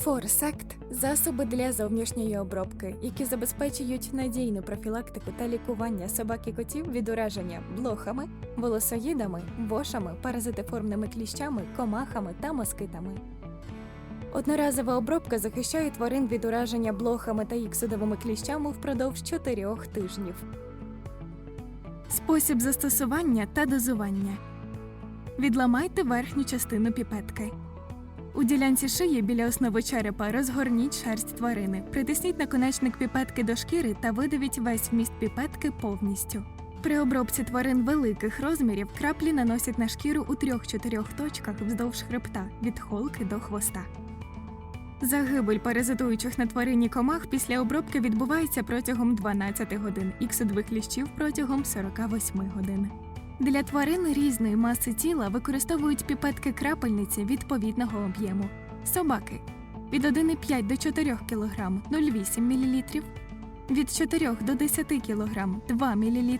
Форсект засоби для зовнішньої обробки, які забезпечують надійну профілактику та лікування собак і котів від ураження блохами, волосоїдами, вошами, паразитиформними кліщами, комахами та москитами. Одноразова обробка захищає тварин від ураження блохами та іксодовими кліщами впродовж 4 тижнів. Спосіб застосування та дозування. Відламайте верхню частину піпетки. У ділянці шиї біля основи черепа розгорніть шерсть тварини, притисніть наконечник піпетки до шкіри та видавіть весь вміст піпетки повністю. При обробці тварин великих розмірів краплі наносять на шкіру у 3-4 точках вздовж хребта від холки до хвоста. Загибель паразитуючих на тварині комах після обробки відбувається протягом 12 годин, іксодових кліщів протягом 48 годин. Для тварин різної маси тіла використовують піпетки крапельниці відповідного об'єму. Собаки від 1,5 до 4 кг 0,8 мл, від 4 до 10 кг 2 мл,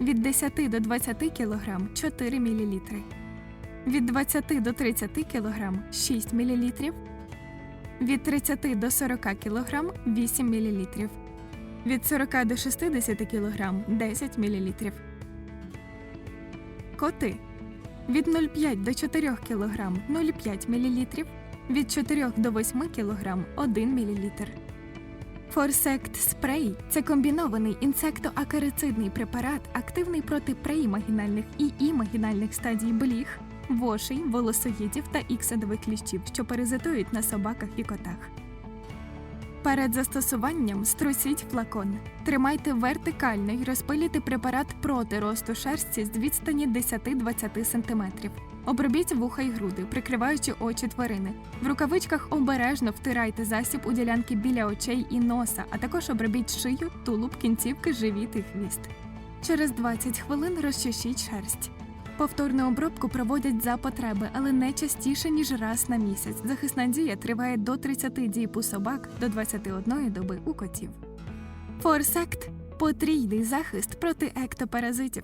від 10 до 20 кг 4 мл, від 20 до 30 кг 6 мл, від 30 до 40 кг 8 мл, від 40 до 60 кг 10 мл. Коти від 0,5 до 4 кг 0,5 мл, від 4 до 8 кг 1 мл. Форсект спрей це комбінований інсектоакарицидний препарат, активний проти преімагінальних і імагінальних стадій бліг, вошей, волосоїдів та іксодових кліщів, що паразитують на собаках і котах. Перед застосуванням струсіть флакон. Тримайте вертикально і розпилюйте препарат проти росту шерсті з відстані 10-20 см. Обробіть вуха й груди, прикриваючи очі тварини. В рукавичках обережно втирайте засіб у ділянки біля очей і носа, а також обробіть шию, тулуб, кінцівки, живіт і хвіст. Через 20 хвилин розчешіть шерсть. Повторну обробку проводять за потреби, але не частіше, ніж раз на місяць. Захисна дія триває до 30 діб у собак, до 21 доби у котів. Форсект потрійний захист проти ектопаразитів.